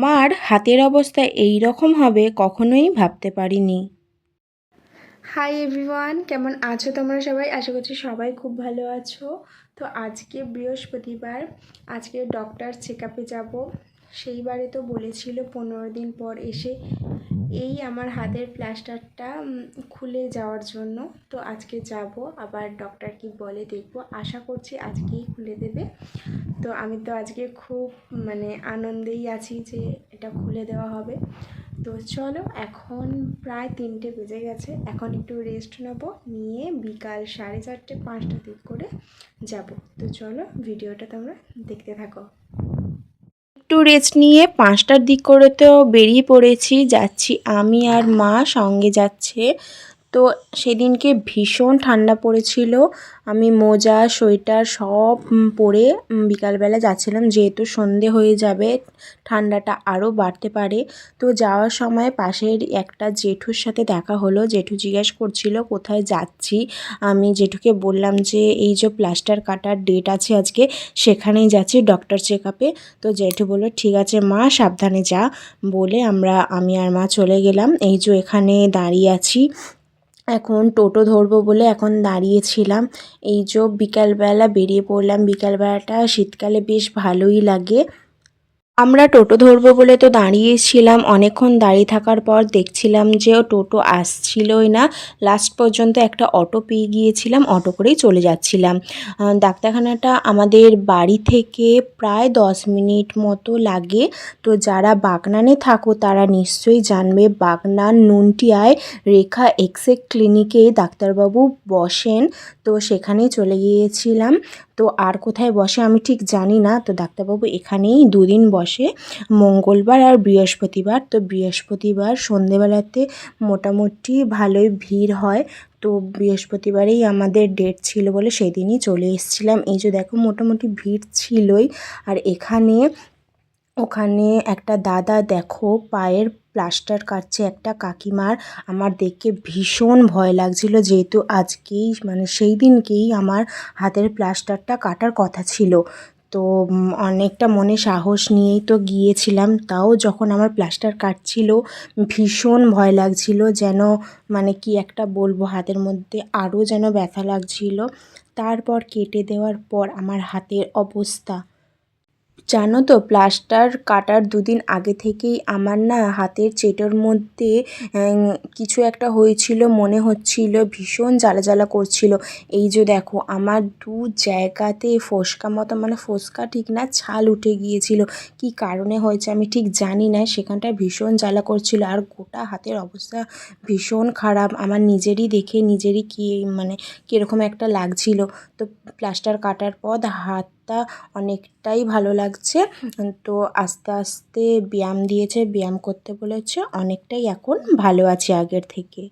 আমার হাতের অবস্থা এই রকম হবে কখনোই ভাবতে পারিনি। হাই এভরিওয়ান কেমন আছো তোমরা সবাই? আশা করছি সবাই খুব ভালো আছো। তো আজকে বৃহস্পতিবার, আজকে ডক্টর চেক আপে যাব। সেইবারে তো বলেছিল পনেরো দিন পর এসে এই আমার হাতের প্লাস্টারটা খুলে যাওয়ার জন্য। তো আজকে যাব আবার ডক্টর কি বলে দেখব। আশা করছি আজকেই খুলে দেবে। তো আমি তো আজকে খুব মানে আনন্দেই আছি যে এটা খুলে দেওয়া হবে। তো চলো এখন প্রায় তিনটে বেজে গেছে। এখন একটু রেস্ট নেব নিয়ে বিকাল সাড়ে চারটে পাঁচটা দিক করে যাব। তো চলো ভিডিওটা তোমরা দেখতে থাকো। একটু রেস্ট নিয়ে পাঁচটার দিক করে তো বেরিয়ে পড়েছি, যাচ্ছি আমি আর মা সঙ্গে যাচ্ছে। তো সেদিনকে ভীষণ ঠান্ডা পড়েছিল। আমি মোজা, সোয়েটার সব পরে বিকালবেলা যাচ্ছিলাম। যেহেতু সন্ধে হয়ে যাবে, ঠান্ডাটা আরও বাড়তে পারে। তো যাওয়ার সময় পাশের একটা জেঠুর সাথে দেখা হলো। জেঠু জিজ্ঞেস করছিল, কোথায় যাচ্ছি? আমি জেঠুকে বললাম যে, এই যে প্লাস্টার কাটার ডেট আছে আজকে, সেখানেই যাচ্ছি ডক্টর চেক আপে তো জেঠু বলল, ঠিক আছে মা, সাবধানে যা। বলে আমরা, আমি আর মা চলে গেলাম। এই যে এখানে দাঁড়িয়ে আছি এখন টোটো ধরবো বলে এখন দাঁড়িয়েছিলাম। এই যে বিকালবেলা বেরিয়ে পড়লাম। বিকালবেলাটা শীতকালে বেশ ভালোই লাগে। আমরা টোটো ধরবো বলে তো দাঁড়িয়েছিলাম। অনেকক্ষণ দাঁড়িয়ে থাকার পর দেখছিলাম যে টোটো আসছিলই না। লাস্ট পর্যন্ত একটা অটো পেয়ে গিয়েছিলাম, অটো করেই চলে যাচ্ছিলাম। ডাক্তারখানাটা আমাদের বাড়ি থেকে প্রায় দশ মিনিট মতো লাগে। তো যারা বাগনানে থাকো, তারা নিশ্চয়ই জানবে বাগনান নুনটিয়ায় রেখা এক্সে ক্লিনিকে ডাক্তারবাবু বসেন। তো সেখানেই চলে গিয়েছিলাম। তো আর কোথায় বসে আমি ঠিক জানি না। তো ডাক্তারবাবু এখানেই দুদিন বসে মঙ্গলবার আর বৃহস্পতিবার। তো বৃহস্পতিবার সন্ধেবেলাতে মোটামুটি ভালোই ভিড় হয়। তো বৃহস্পতিবারেই আমাদের ডেট ছিল বলে সেদিনই চলে এসেছিলাম। এই যে দেখো মোটামুটি ভিড় ছিলই। আর এখানে, ওখানে একটা দাদা দেখো পায়ের প্লাস্টার কাটছে একটা কাকিমার। আমার দেখে ভীষণ ভয় লাগছিল যেহেতু আজকেই মানে সেই দিনকেই আমার হাতের প্লাস্টারটা কাটার কথা ছিল। তো অনেকটা মনে সাহস নিয়েই তো গিয়েছিলাম। তাও যখন আমার প্লাস্টার কাটছিল, ভীষণ ভয় লাগছিল যেন মানে কি একটা বলব, হাতের মধ্যে আরও যেন ব্যথা লাগছিল। তারপর কেটে দেওয়ার পর আমার হাতের অবস্থা জানো তো, প্লাস্টার কাটার দুদিন আগে থেকেই আমার না হাতের চেটোর মধ্যে কিছু একটা হয়েছিল, মনে হচ্ছিল, ভীষণ জ্বালা জ্বালা করছিল। এই যে দেখো, আমার দু জায়গাতে ফোসকা মতো মানে ফোসকা ঠিক না, ছাল উঠে গিয়েছিল। কি কারণে হয়েছে আমি ঠিক জানি না সেখানটায় ভীষণ জ্বালা করছিল। আর গোটা হাতের অবস্থা ভীষণ খারাপ। আমার নিজেরই দেখে, নিজেরই কি মানে কীরকম একটা লাগছিল। তো প্লাস্টার কাটার পর হাতটা অনেকটাই ভালো লাগছে। তো আস্তে আস্তে ব্যায়াম দিয়েছে, ব্যায়াম করতে বলেছে, অনেকটাই এখন ভালো আছি আগের থেকে।